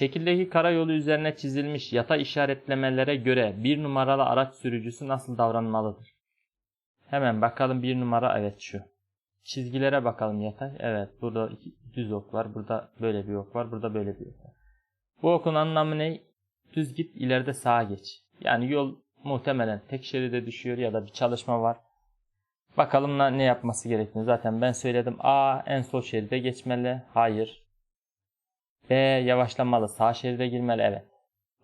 Şekildeki karayolu üzerine çizilmiş yatay işaretlemelere göre bir numaralı araç sürücüsü nasıl davranmalıdır? Hemen bakalım bir numara evet şu. Çizgilere bakalım yatay. Evet burada iki, düz ok var. Burada böyle bir ok var. Burada böyle bir ok var. Bu okun anlamı ne? Düz git ileride sağa geç. Yani yol muhtemelen tek şeride düşüyor ya da bir çalışma var. Bakalım ne yapması gerektiğini. Zaten ben söyledim. A en sol şeride geçmeli. Hayır. B yavaşlamalı. Sağ şeride girmeli. Evet.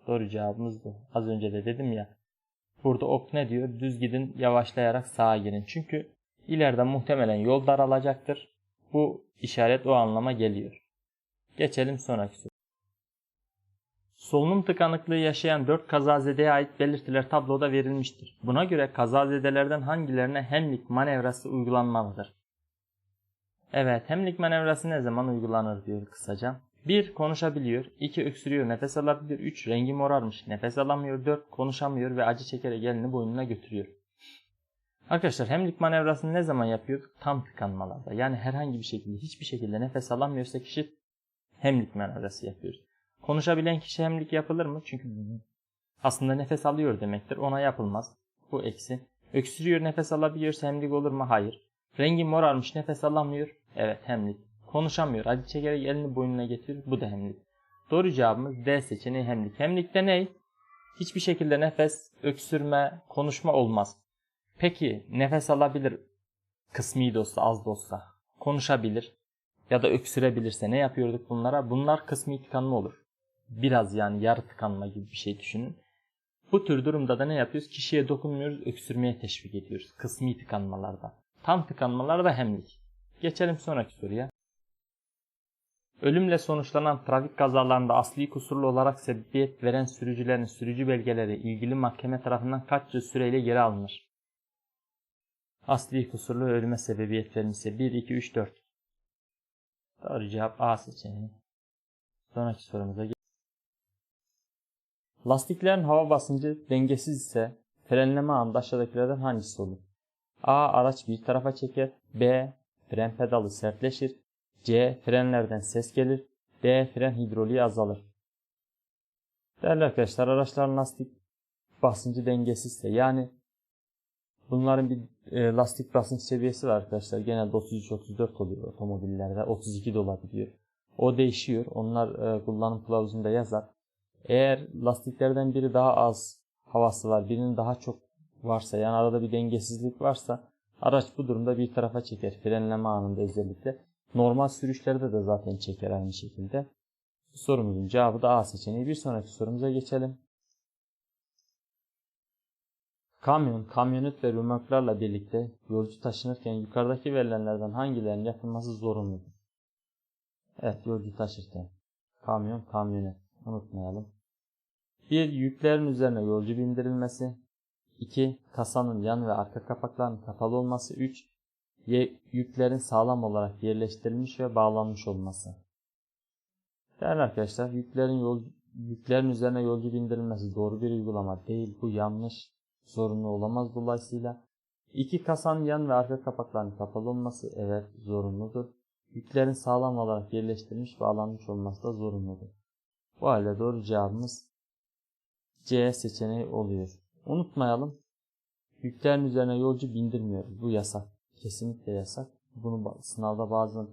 Doğru cevabımız bu. Az önce de dedim ya. Burada ok ne diyor? Düz gidin yavaşlayarak sağa girin. Çünkü ileride muhtemelen yol daralacaktır. Bu işaret o anlama geliyor. Geçelim sonraki soru. Solunum tıkanıklığı yaşayan 4 kazazedeye ait belirtiler tabloda verilmiştir. Buna göre kazazedelerden hangilerine hemlik manevrası uygulanmalıdır? Evet, hemlik manevrası ne zaman uygulanır diyor kısaca. 1. Konuşabiliyor. 2. Öksürüyor, nefes alabilir. 3. Rengi morarmış, nefes alamıyor. 4. Konuşamıyor ve acı çekerek elini boynuna götürüyor. Arkadaşlar hemlik manevrasını ne zaman yapıyor? Tam tıkanmalarda. Yani herhangi bir şekilde, hiçbir şekilde nefes alamıyorsa kişi hemlik manevrası yapıyor. Konuşabilen kişi hemlik yapılır mı? Çünkü aslında nefes alıyor demektir. Ona yapılmaz. Bu eksi. Öksürüyor nefes alabiliyorsa hemlik olur mu? Hayır. Rengi morarmış nefes alamıyor. Evet hemlik. Konuşamıyor. Acı çekerek elini boynuna getiriyor. Bu da hemlik. Doğru cevabımız D seçeneği hemlik. Hemlikte ne? Hiçbir şekilde nefes, öksürme, konuşma olmaz. Peki nefes alabilir kısmi de olsa az da olsa. Konuşabilir ya da öksürebilirse ne yapıyorduk bunlara? Bunlar kısmi tıkanma olur. Biraz yani yarı tıkanma gibi bir şey düşünün. Bu tür durumda da ne yapıyoruz? Kişiye dokunmuyoruz, öksürmeye teşvik ediyoruz. Kısmi tıkanmalarda. Tam tıkanmalarda hemlik. Geçelim sonraki soruya. Ölümle sonuçlanan trafik kazalarında asli kusurlu olarak sebebiyet veren sürücülerin sürücü belgeleri ilgili mahkeme tarafından kaç yıl süreyle geri alınır? Asli kusurlu ölüme sebebiyet vermişse 1, 2, 3, 4. Doğru cevap A seçeneği. Sonraki sorumuza geç. Lastiklerin hava basıncı dengesiz ise frenleme anında aşağıdakilerden hangisi olur? A. Araç bir tarafa çeker. B. Fren pedalı sertleşir. C. Frenlerden ses gelir. D. Fren hidroliği azalır. Değerli arkadaşlar araçların lastik basıncı dengesizse yani bunların bir e, lastik basınç seviyesi var arkadaşlar. Genelde 33-34 oluyor otomobillerde. 32 de olabiliyor. O değişiyor. Onlar e, kullanım kılavuzunda yazar. Eğer lastiklerden biri daha az havası var, birinin daha çok varsa yani arada bir dengesizlik varsa araç bu durumda bir tarafa çeker. Frenleme anında özellikle. Normal sürüşlerde de zaten çeker aynı şekilde. Sorumuzun cevabı da A seçeneği. Bir sonraki sorumuza geçelim. Kamyon, kamyonet ve römorklarla birlikte yolcu taşınırken yukarıdaki verilenlerden hangilerinin yapılması zorunludur? Evet, yolcu taşırken. Kamyon, kamyonet. Unutmayalım. 1. Yüklerin üzerine yolcu bindirilmesi. 2. Kasanın yan ve arka kapaklarının kapalı olması. 3. Yüklerin sağlam olarak yerleştirilmiş ve bağlanmış olması. Değerli arkadaşlar, yüklerin yol, yüklerin üzerine yolcu bindirilmesi doğru bir uygulama değil. Bu yanlış. Zorunlu olamaz dolayısıyla. 2. Kasanın yan ve arka kapaklarının kapalı olması evet zorunludur. Yüklerin sağlam olarak yerleştirilmiş, bağlanmış olması da zorunludur. Bu halde doğru cevabımız C seçeneği oluyor. Unutmayalım. Yüklerin üzerine yolcu bindirmiyoruz. Bu yasak. Kesinlikle yasak. Bunu sınavda bazen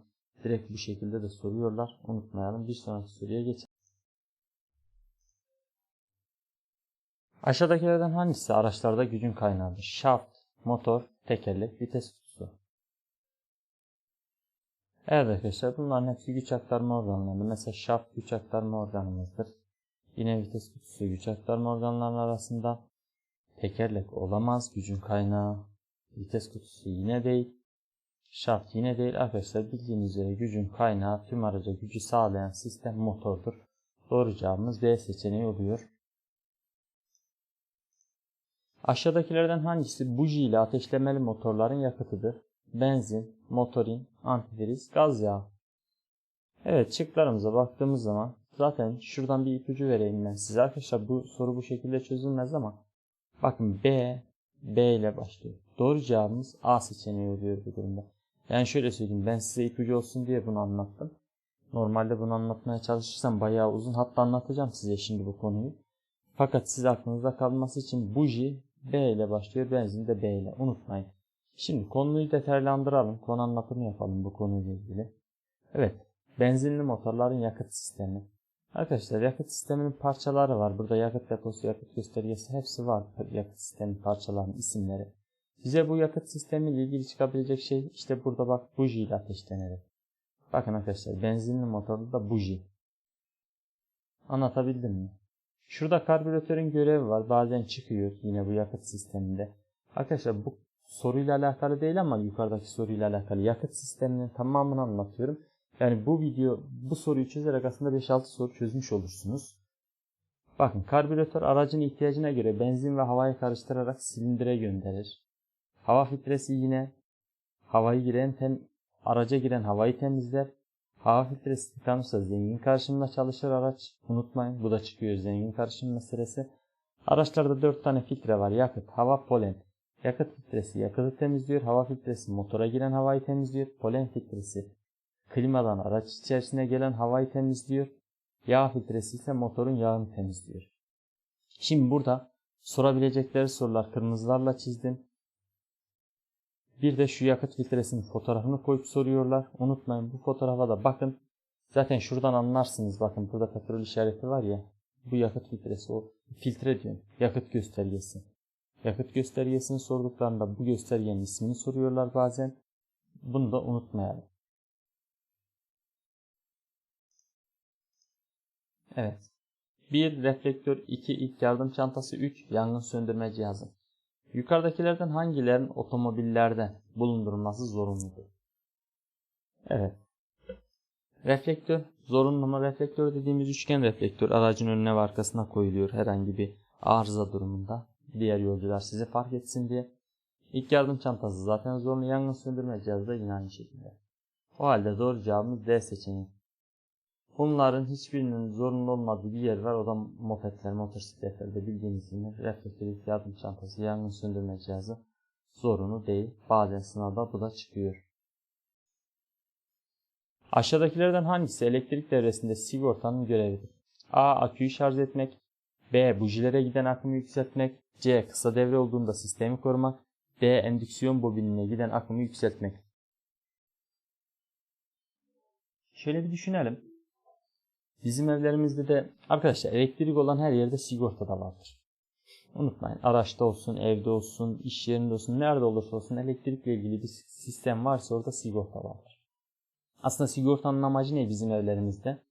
direkt bu şekilde de soruyorlar. Unutmayalım. Bir sonraki soruya geçelim. Aşağıdakilerden hangisi araçlarda gücün kaynağıdır? Şaft, motor, tekerlek, vites kutusu. Evet arkadaşlar bunların hepsi güç aktarma organları. Mesela şaft güç aktarma organımızdır. Yine vites kutusu güç aktarma organlarının arasında. Tekerlek olamaz gücün kaynağı. Vites kutusu yine değil. Şaft yine değil. Arkadaşlar bildiğiniz üzere gücün kaynağı tüm araca gücü sağlayan sistem motordur. Doğru cevabımız B seçeneği oluyor. Aşağıdakilerden hangisi buji ile ateşlemeli motorların yakıtıdır? Benzin, motorin, antifriz, gaz yağı. Evet şıklarımıza baktığımız zaman zaten şuradan bir ipucu vereyim ben size. Arkadaşlar bu soru bu şekilde çözülmez ama bakın B, B ile başlıyor. Doğru cevabımız A seçeneği oluyor bu durumda. Yani şöyle söyleyeyim ben size ipucu olsun diye bunu anlattım. Normalde bunu anlatmaya çalışırsam bayağı uzun. Hatta anlatacağım size şimdi bu konuyu. Fakat siz aklınızda kalması için buji B ile başlıyor. Benzin de B ile. Unutmayın. Şimdi konuyu detaylandıralım. Konu anlatımı yapalım bu konuyla ilgili. Evet. Benzinli motorların yakıt sistemi. Arkadaşlar yakıt sisteminin parçaları var. Burada yakıt deposu, yakıt göstergesi hepsi var. Yakıt sistemi parçalarının isimleri. Bize bu yakıt sistemi ile ilgili çıkabilecek şey işte burada bak buji ile ateşlenerek. Bakın arkadaşlar benzinli motorda da buji. Anlatabildim mi? Şurada karbüratörün görevi var. Bazen çıkıyor yine bu yakıt sisteminde. Arkadaşlar bu soruyla alakalı değil ama yukarıdaki soruyla alakalı yakıt sisteminin tamamını anlatıyorum. Yani bu video bu soruyu çözerek aslında 5-6 soru çözmüş olursunuz. Bakın karbüratör aracın ihtiyacına göre benzin ve havayı karıştırarak silindire gönderir. Hava filtresi yine havayı giren tem, araca giren havayı temizler. Hava filtresi tıkanırsa zengin karışımla çalışır araç. Unutmayın bu da çıkıyor zengin karışım meselesi. Araçlarda 4 tane filtre var. Yakıt, hava, polen. Yakıt filtresi yakıtı temizliyor. Hava filtresi motora giren havayı temizliyor. Polen filtresi klimadan araç içerisine gelen havayı temizliyor. Yağ filtresi ise motorun yağını temizliyor. Şimdi burada sorabilecekleri sorular kırmızılarla çizdim. Bir de şu yakıt filtresinin fotoğrafını koyup soruyorlar. Unutmayın bu fotoğrafa da bakın. Zaten şuradan anlarsınız. Bakın burada petrol işareti var ya. Bu yakıt filtresi o. Filtre diyorum. Yakıt göstergesi. Yakıt göstergesini sorduklarında bu göstergenin ismini soruyorlar bazen. Bunu da unutmayalım. Evet. 1. Reflektör 2. ilk yardım çantası 3. Yangın söndürme cihazı. Yukarıdakilerden hangilerin otomobillerde bulundurulması zorunludur? Evet. Reflektör zorunlu mu? Reflektör dediğimiz üçgen reflektör aracın önüne ve arkasına koyuluyor herhangi bir arıza durumunda. Diğer yolcular sizi fark etsin diye. İlk yardım çantası zaten zorunlu. Yangın söndürme cihazı da yine aynı şekilde. O halde doğru cevabımız D seçeneği. Bunların hiçbirinin zorunlu olmadığı bir yer var. O da mopedler, motosikletlerde bildiğiniz gibi reflektör yardım çantası, yangın söndürme cihazı zorunlu değil. Bazen sınavda bu da çıkıyor. Aşağıdakilerden hangisi elektrik devresinde sigortanın görevidir? A. Aküyü şarj etmek. B. Bujilere giden akımı yükseltmek. C. Kısa devre olduğunda sistemi korumak. D. Endüksiyon bobinine giden akımı yükseltmek. Şöyle bir düşünelim. Bizim evlerimizde de arkadaşlar elektrik olan her yerde sigorta da vardır. Unutmayın araçta olsun, evde olsun, iş yerinde olsun, nerede olursa olsun elektrikle ilgili bir sistem varsa orada sigorta vardır. Aslında sigortanın amacı ne bizim evlerimizde?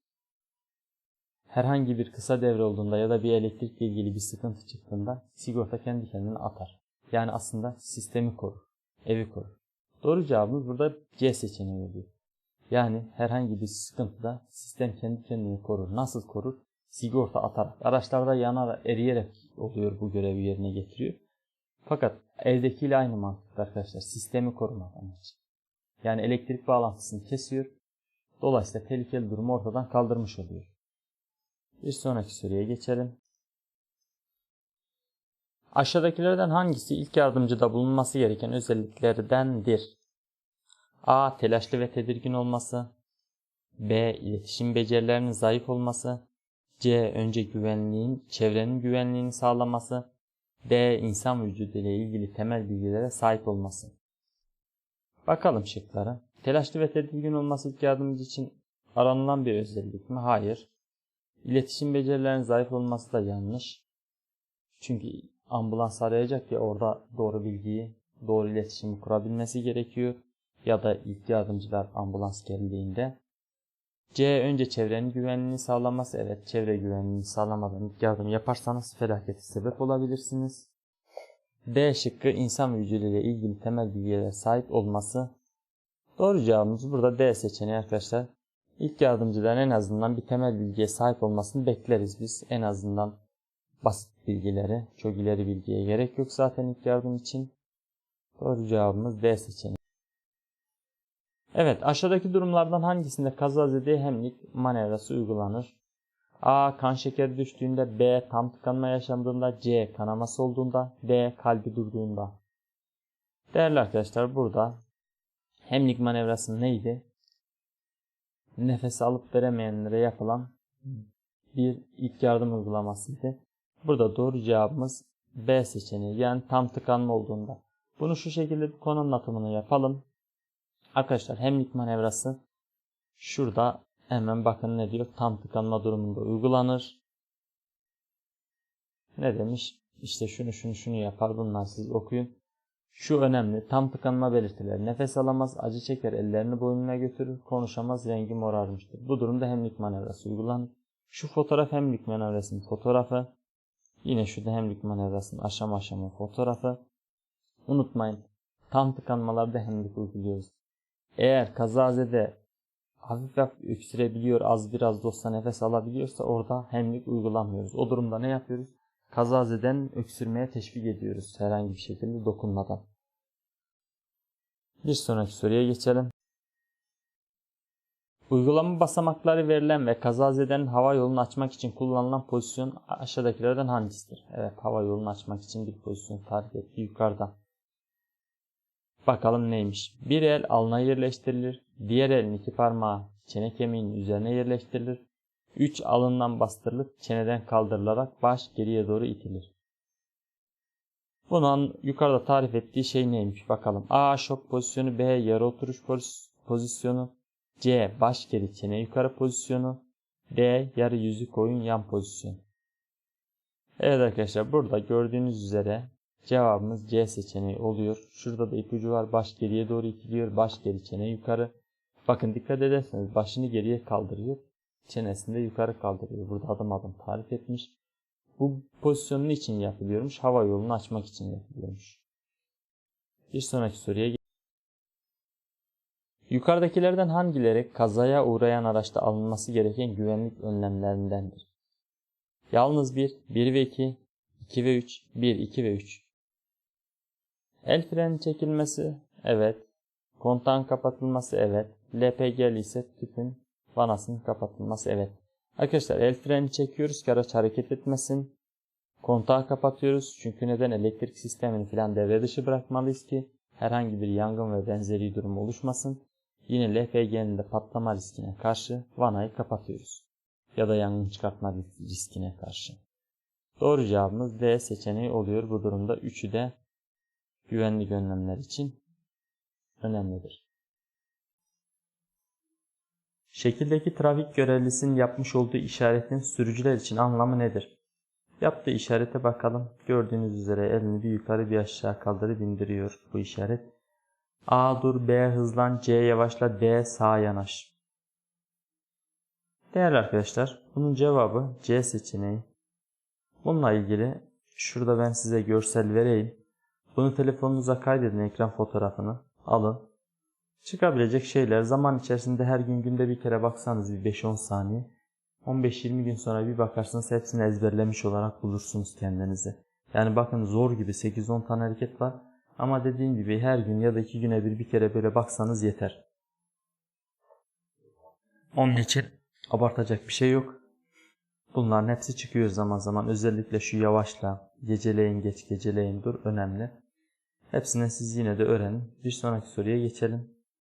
Herhangi bir kısa devre olduğunda ya da bir elektrikle ilgili bir sıkıntı çıktığında sigorta kendi kendine atar. Yani aslında sistemi korur, evi korur. Doğru cevabımız burada C seçeneği oluyor. Yani herhangi bir sıkıntıda sistem kendi kendini korur. Nasıl korur? Sigorta atarak. Araçlarda yanar, eriyerek oluyor bu görevi yerine getiriyor. Fakat evdekiyle aynı mantıkta arkadaşlar. Sistemi korumak amaç. Yani elektrik bağlantısını kesiyor. Dolayısıyla tehlikeli durumu ortadan kaldırmış oluyor. Bir sonraki soruya geçelim. Aşağıdakilerden hangisi ilk yardımcıda bulunması gereken özelliklerdendir? A. Telaşlı ve tedirgin olması. B. İletişim becerilerinin zayıf olması. C. Önce güvenliğin, çevrenin güvenliğini sağlaması. D. İnsan vücudu ile ilgili temel bilgilere sahip olması. Bakalım şıklara. Telaşlı ve tedirgin olması ilk yardımcı için aranılan bir özellik mi? Hayır. İletişim becerilerinin zayıf olması da yanlış. Çünkü ambulans arayacak ya orada doğru bilgiyi, doğru iletişimi kurabilmesi gerekiyor ya da ilk yardımcılar ambulans geldiğinde. C. Önce çevrenin güvenliğini sağlaması. Evet çevre güvenliğini sağlamadan ilk yardım yaparsanız felakete sebep olabilirsiniz. D şıkkı insan vücudu ile ilgili temel bilgilere sahip olması. Doğru cevabımız burada D seçeneği arkadaşlar. İlk yardımcıların en azından bir temel bilgiye sahip olmasını bekleriz biz. En azından basit bilgileri, çok ileri bilgiye gerek yok zaten ilk yardım için. Doğru cevabımız D seçeneği. Evet aşağıdaki durumlardan hangisinde kazazede hemlik manevrası uygulanır? A. Kan şekeri düştüğünde B. Tam tıkanma yaşandığında C. Kanaması olduğunda D. Kalbi durduğunda Değerli arkadaşlar burada hemlik manevrası neydi? nefes alıp veremeyenlere yapılan bir ilk yardım uygulamasıydı. Burada doğru cevabımız B seçeneği yani tam tıkanma olduğunda. Bunu şu şekilde bir konu anlatımını yapalım. Arkadaşlar hemlik manevrası şurada hemen bakın ne diyor tam tıkanma durumunda uygulanır. Ne demiş? İşte şunu şunu şunu yapar bunlar siz okuyun. Şu önemli. Tam tıkanma belirtileri. Nefes alamaz, acı çeker, ellerini boynuna götürür, konuşamaz, rengi morarmıştır. Bu durumda hemlik manevrası uygulanır. Şu fotoğraf hemlik manevrasının fotoğrafı. Yine şu da hemlik manevrasının aşama aşama fotoğrafı. Unutmayın. Tam tıkanmalarda hemlik uyguluyoruz. Eğer kazazede hafif hafif öksürebiliyor, az biraz da nefes alabiliyorsa orada hemlik uygulamıyoruz. O durumda ne yapıyoruz? Kazazeden öksürmeye teşvik ediyoruz herhangi bir şekilde dokunmadan. Bir sonraki soruya geçelim. Uygulama basamakları verilen ve kazazeden hava yolunu açmak için kullanılan pozisyon aşağıdakilerden hangisidir? Evet hava yolunu açmak için bir pozisyon tarif etti yukarıdan. Bakalım neymiş. Bir el alına yerleştirilir. Diğer elin iki parmağı çene kemiğinin üzerine yerleştirilir. 3 alından bastırılıp çeneden kaldırılarak baş geriye doğru itilir. Bunun yukarıda tarif ettiği şey neymiş bakalım. A şok pozisyonu, B yarı oturuş pozisyonu, C baş geri çene yukarı pozisyonu, D yarı yüzü koyun yan pozisyonu. Evet arkadaşlar burada gördüğünüz üzere cevabımız C seçeneği oluyor. Şurada da ipucu var. Baş geriye doğru itiliyor. Baş geri çene yukarı. Bakın dikkat ederseniz başını geriye kaldırıyor çenesini de yukarı kaldırıyor. Burada adım adım tarif etmiş. Bu pozisyonun için yapılıyormuş? Hava yolunu açmak için yapılıyormuş. Bir sonraki soruya Yukarıdakilerden hangileri kazaya uğrayan araçta alınması gereken güvenlik önlemlerindendir? Yalnız 1, 1 ve 2, 2 ve 3, 1, 2 ve 3. El freni çekilmesi, evet. Kontağın kapatılması, evet. LPG ise tüpün vanasının kapatılması evet. Arkadaşlar el freni çekiyoruz ki araç hareket etmesin. Kontağı kapatıyoruz. Çünkü neden elektrik sistemini falan devre dışı bırakmalıyız ki herhangi bir yangın ve benzeri durum oluşmasın. Yine LPG'nin de patlama riskine karşı vanayı kapatıyoruz. Ya da yangın çıkartma riskine karşı. Doğru cevabımız D seçeneği oluyor. Bu durumda üçü de güvenlik önlemler için önemlidir. Şekildeki trafik görevlisinin yapmış olduğu işaretin sürücüler için anlamı nedir? Yaptığı işarete bakalım. Gördüğünüz üzere elini bir yukarı bir aşağı kaldırıp indiriyor bu işaret. A dur, B hızlan, C yavaşla, D sağa yanaş. Değerli arkadaşlar, bunun cevabı C seçeneği. Bununla ilgili şurada ben size görsel vereyim. Bunu telefonunuza kaydedin ekran fotoğrafını. Alın. Çıkabilecek şeyler zaman içerisinde her gün günde bir kere baksanız bir 5-10 saniye 15-20 gün sonra bir bakarsınız hepsini ezberlemiş olarak bulursunuz kendinizi. Yani bakın zor gibi 8-10 tane hareket var ama dediğim gibi her gün ya da 2 güne bir bir kere böyle baksanız yeter. Onun için abartacak bir şey yok. Bunların hepsi çıkıyor zaman zaman. Özellikle şu yavaşla, geceleyin geç, geceleyin dur önemli. Hepsini siz yine de öğrenin. Bir sonraki soruya geçelim.